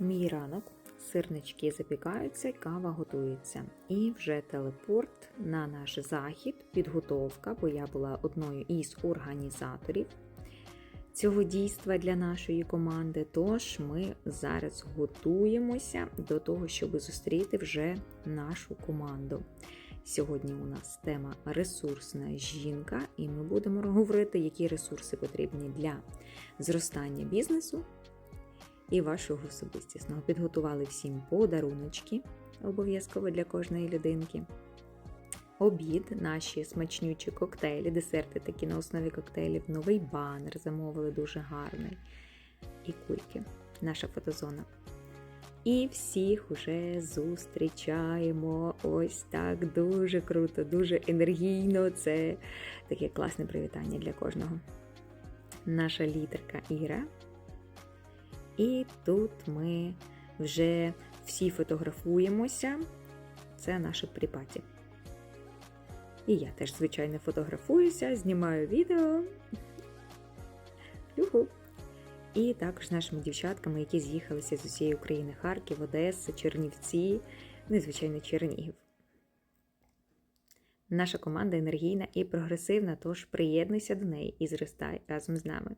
Мій ранок, сирнички запікаються, кава готується. І вже телепорт на наш захід, підготовка, бо я була одною із організаторів цього дійства для нашої команди. Тож ми зараз готуємося до того, щоб зустріти вже нашу команду. Сьогодні у нас тема ресурсна жінка, і ми будемо говорити, які ресурси потрібні для зростання бізнесу і вашого особистісного. Підготували всім подаруночки, обов'язково для кожної людинки. Обід, наші смачнючі коктейлі, десерти такі на основі коктейлів, новий банер замовили дуже гарний. І кульки, наша фотозона. І всіх уже зустрічаємо. Ось так дуже круто, дуже енергійно. Це таке класне привітання для кожного. Наша лідерка Іра. І тут ми вже всі фотографуємося. Це наше припаті. І я теж, звичайно, фотографуюся, знімаю відео. Юху! І також нашими дівчатками, які з'їхалися з усієї України: Харків, Одеса, Чернівці, ну і, звичайно, Чернігів. Наша команда енергійна і прогресивна, тож приєднуйся до неї і зростай разом з нами.